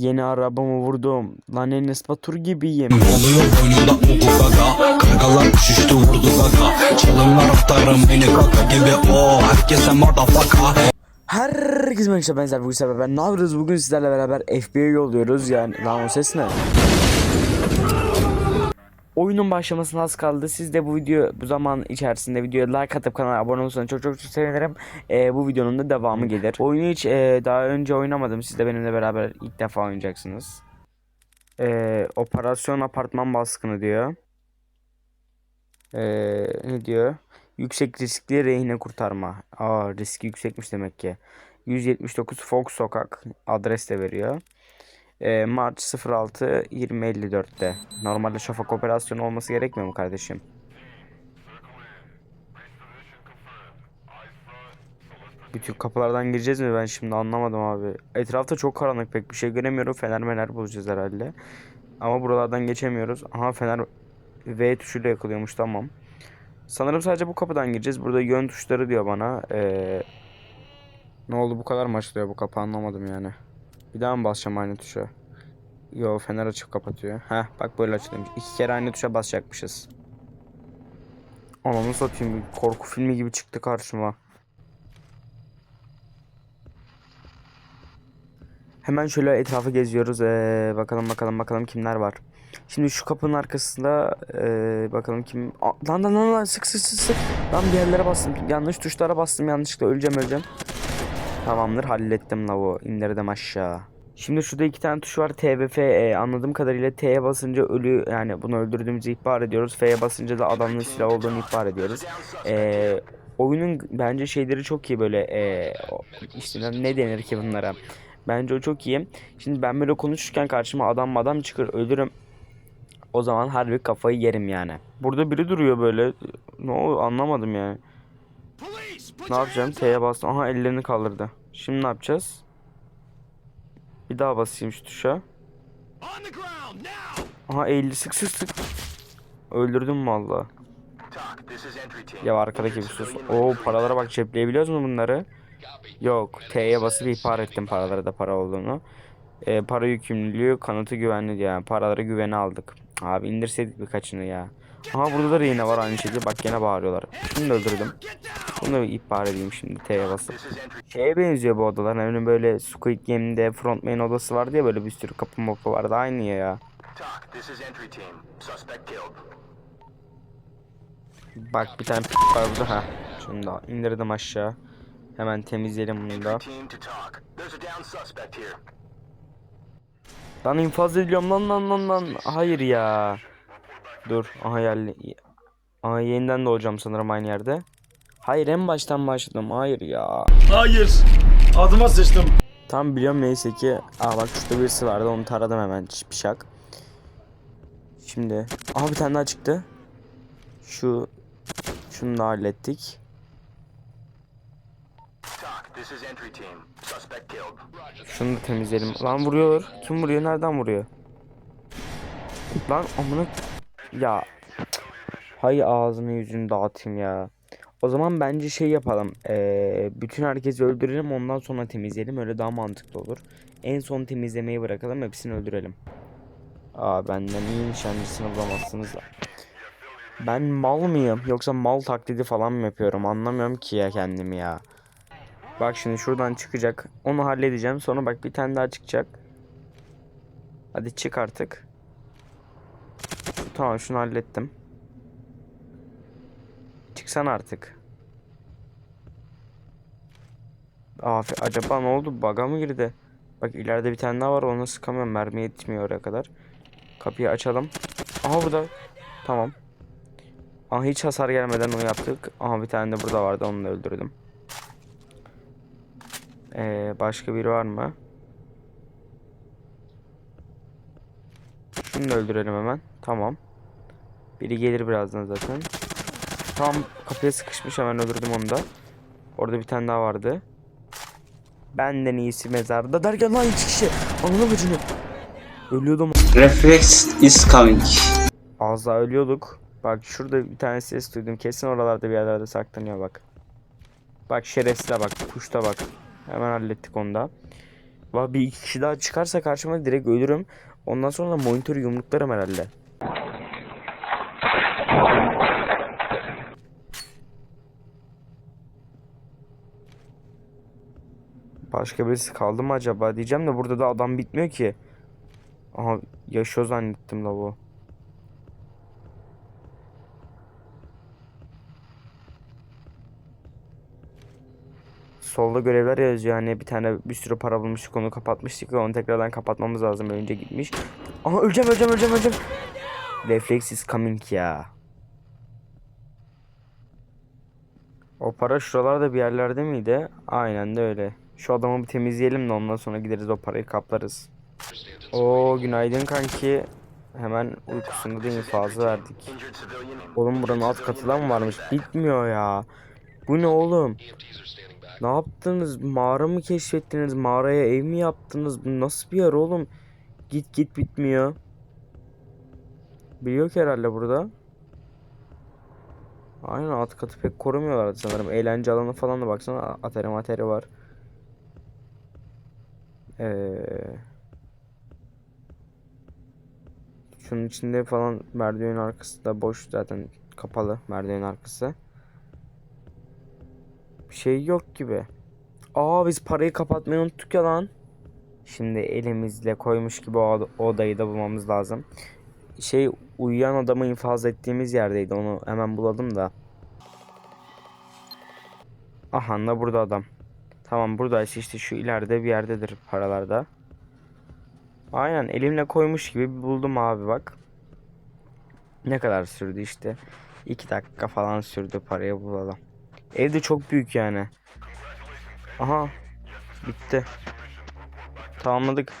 Yeni arabamı vurdum. Lan Enes Batur gibiyim. Oluyor? Boynunda uhu gaga. Kargalar uçuştu vurdu gaga. Çalımlar aktarım beni kaka gibi. O Herkese motherfucker. Herkese merhaba benzer bugün sefer ben ne yapıyoruz? Bugün sizlerle beraber FBA yolluyoruz. Yani lan o ses ne? Oyunun başlamasına az kaldı. Siz de bu video bu zaman içerisinde videoya like atıp kanala abone olursanız çok çok çok sevinirim. Ee, bu videonun da devamı gelir. Oyunu hiç e, daha önce oynamadım. Siz de benimle beraber ilk defa oynayacaksınız. Ee, operasyon apartman baskını diyor. Ee, ne diyor? Yüksek riskli rehine kurtarma. Aa riski yüksekmiş demek ki. 179 Fox Sokak adres de veriyor. Ee, Mart 06 2054'te. Normalde şafak operasyonu olması gerekmiyor mu kardeşim? Bütün kapılardan gireceğiz mi ben şimdi anlamadım abi. Etrafta çok karanlık pek bir şey göremiyorum. Fener mener bulacağız herhalde. Ama buralardan geçemiyoruz. Aha fener V tuşuyla yakılıyormuş tamam. Sanırım sadece bu kapıdan gireceğiz. Burada yön tuşları diyor bana. Ee, ne oldu bu kadar mı açılıyor bu kapı anlamadım yani. Bir daha mı basacağım aynı tuşa? Yo fener açıp kapatıyor. Heh bak böyle açılıyormuş. İki kere aynı tuşa basacakmışız. Ananı satayım korku filmi gibi çıktı karşıma. Hemen şöyle etrafı geziyoruz. Ee, bakalım bakalım bakalım kimler var. Şimdi şu kapının arkasında ee, bakalım kim... Aa, lan lan lan lan sık sık sık sık. Lan bir yerlere bastım. Yanlış tuşlara bastım yanlışlıkla öleceğim öleceğim. Tamamdır hallettim lavu. indirdim aşağı. Şimdi şurada iki tane tuş var. TVF e, anladığım kadarıyla T'ye basınca ölü yani bunu öldürdüğümüzü ihbar ediyoruz. F'ye basınca da adamın silah olduğunu ihbar ediyoruz. E, oyunun bence şeyleri çok iyi böyle e, işte ne denir ki bunlara. Bence o çok iyi. Şimdi ben böyle konuşurken karşıma adam adam çıkır ölürüm. O zaman harbi kafayı yerim yani. Burada biri duruyor böyle. Ne oldu anlamadım yani. Ne yapacağım? T'ye bastım. Aha ellerini kaldırdı. Şimdi ne yapacağız? Bir daha basayım şu tuşa. Aha eğildi sık sık sık. Öldürdüm valla. Ya arkadaki bir sus. Oo paralara bak cepleyebiliyoruz mu bunları? Yok. T'ye basıp ihbar ettim paralara da para olduğunu. Ee, para yükümlülüğü kanıtı güvenli. Yani paralara güvene aldık. Abi indirseydik birkaçını ya. Aha burada da yine var aynı şekilde. Bak gene bağırıyorlar. Şunu da öldürdüm. Bunu da ihbar edeyim şimdi T'ye basıp. Şeye benziyor bu odalar. Hani böyle Squid Game'de frontman odası vardı ya böyle bir sürü kapı mapı vardı. Aynı ya. Bak bir tane p- var burada. Ha. Şunu da indirdim aşağı. Hemen temizleyelim bunu da. Lan infaz ediliyorum lan lan lan lan. Hayır ya. Dur. Aha geldi. Aha yeniden doğacağım sanırım aynı yerde. Hayır en baştan başladım. Hayır ya. Hayır. Adıma sıçtım. Tam biliyorum neyse ki. Aa bak şurada birisi vardı onu taradım hemen şipşak. Şimdi. Aha bir tane daha çıktı. Şu. Şunu da hallettik. Şunu da temizleyelim. Lan vuruyor. Kim vuruyor? Nereden vuruyor? Lan amına ya. Hay ağzını yüzünü dağıtayım ya. O zaman bence şey yapalım. Ee, bütün herkesi öldürelim ondan sonra temizleyelim. Öyle daha mantıklı olur. En son temizlemeyi bırakalım. Hepsini öldürelim. Aa benden iyi nişancısını bulamazsınız da. Ben mal mıyım? Yoksa mal taklidi falan mı yapıyorum? Anlamıyorum ki ya kendimi ya. Bak şimdi şuradan çıkacak. Onu halledeceğim. Sonra bak bir tane daha çıkacak. Hadi çık artık. Tamam şunu hallettim. Çıksan artık. Afi acaba ne oldu? Bug'a mı girdi? Bak ileride bir tane daha var. Onu sıkamıyorum. Mermi yetmiyor oraya kadar. Kapıyı açalım. Aha burada. Tamam. Aha hiç hasar gelmeden onu yaptık. Aha bir tane de burada vardı. Onu da öldürdüm. Ee, başka biri var mı? Şunu da öldürelim hemen. Tamam. Biri gelir birazdan zaten. Tam kapıya sıkışmış hemen öldürdüm onu da. Orada bir tane daha vardı. Benden iyisi mezarda derken lan iki kişi. Ananı bacını. Ölüyordum. Reflex is coming. Az daha ölüyorduk. Bak şurada bir tane ses duydum. Kesin oralarda bir yerlerde saklanıyor bak. Bak şerefsize bak. Tuşta bak. Hemen hallettik onu da. Va bir iki kişi daha çıkarsa karşıma direkt ölürüm. Ondan sonra da monitörü yumruklarım herhalde. Başka birisi kaldı mı acaba diyeceğim de burada da adam bitmiyor ki. Aha yaşıyor zannettim la bu. Solda görevler yazıyor hani bir tane bir sürü para bulmuştuk onu kapatmıştık ve onu tekrardan kapatmamız lazım önce gitmiş. Aha öleceğim öleceğim öleceğim öleceğim. Reflex is coming ya. O para şuralarda bir yerlerde miydi? Aynen de öyle. Şu adamı bir temizleyelim de ondan sonra gideriz o parayı kaplarız. Oo günaydın kanki. Hemen uykusunda da infazı verdik. Injured civilian. Oğlum buranın alt katı da mı varmış? Bitmiyor ya. Bu ne oğlum? Ne yaptınız? Mağara mı keşfettiniz? Mağaraya ev mi yaptınız? Bu nasıl bir yer oğlum? Git git bitmiyor. Biliyor ki herhalde burada. Aynen alt katı pek korumuyorlardı sanırım. Eğlence alanı falan da baksana atari materi var. Ee, şunun içinde falan merdivenin arkası da boş zaten kapalı merdivenin arkası. Bir şey yok gibi. Aa biz parayı kapatmayı unuttuk ya lan. Şimdi elimizle koymuş gibi o, odayı da bulmamız lazım. Şey uyuyan adamı infaz ettiğimiz yerdeydi onu hemen bulalım da. Aha da burada adam. Tamam buradaysa işte şu ileride bir yerdedir paralarda. Aynen elimle koymuş gibi buldum abi bak. Ne kadar sürdü işte. 2 dakika falan sürdü parayı bulalım. Ev de çok büyük yani. Aha. Bitti. Tamamladık.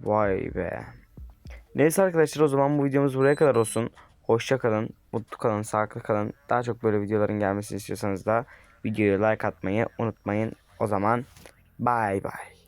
Vay be. Neyse arkadaşlar o zaman bu videomuz buraya kadar olsun. Hoşça kalın, mutlu kalın, sağlıklı kalın. Daha çok böyle videoların gelmesini istiyorsanız da videoya like atmayı unutmayın. O zaman bye bye.